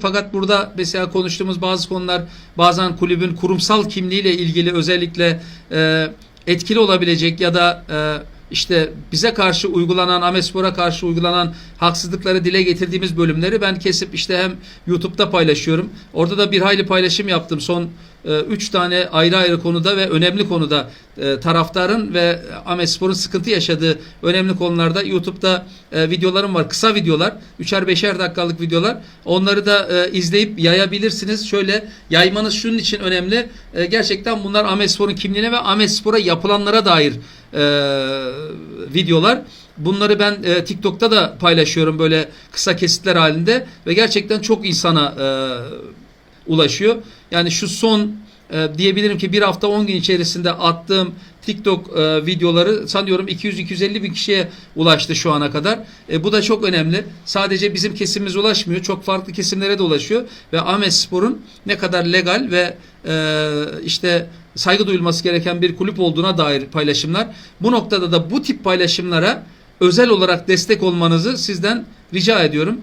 Fakat burada mesela konuştuğumuz bazı konular bazen kulübün kurumsal kimliğiyle ilgili özellikle e, etkili olabilecek ya da e, işte bize karşı uygulanan, Amespor'a karşı uygulanan haksızlıkları dile getirdiğimiz bölümleri ben kesip işte hem YouTube'da paylaşıyorum. Orada da bir hayli paylaşım yaptım. Son 3 tane ayrı ayrı konuda ve önemli konuda e, taraftarın ve Amespor'un sıkıntı yaşadığı önemli konularda YouTube'da e, videolarım var. Kısa videolar. 3'er 5'er dakikalık videolar. Onları da e, izleyip yayabilirsiniz. Şöyle yaymanız şunun için önemli. E, gerçekten bunlar Amespor'un kimliğine ve Amespor'a yapılanlara dair e, videolar. Bunları ben e, TikTok'ta da paylaşıyorum böyle kısa kesitler halinde ve gerçekten çok insana e, ulaşıyor. Yani şu son e, diyebilirim ki bir hafta 10 gün içerisinde attığım TikTok e, videoları sanıyorum 200-250 bin kişiye ulaştı şu ana kadar. E, bu da çok önemli. Sadece bizim kesimimiz ulaşmıyor. Çok farklı kesimlere de ulaşıyor. Ve Ahmet Spor'un ne kadar legal ve e, işte saygı duyulması gereken bir kulüp olduğuna dair paylaşımlar. Bu noktada da bu tip paylaşımlara özel olarak destek olmanızı sizden rica ediyorum.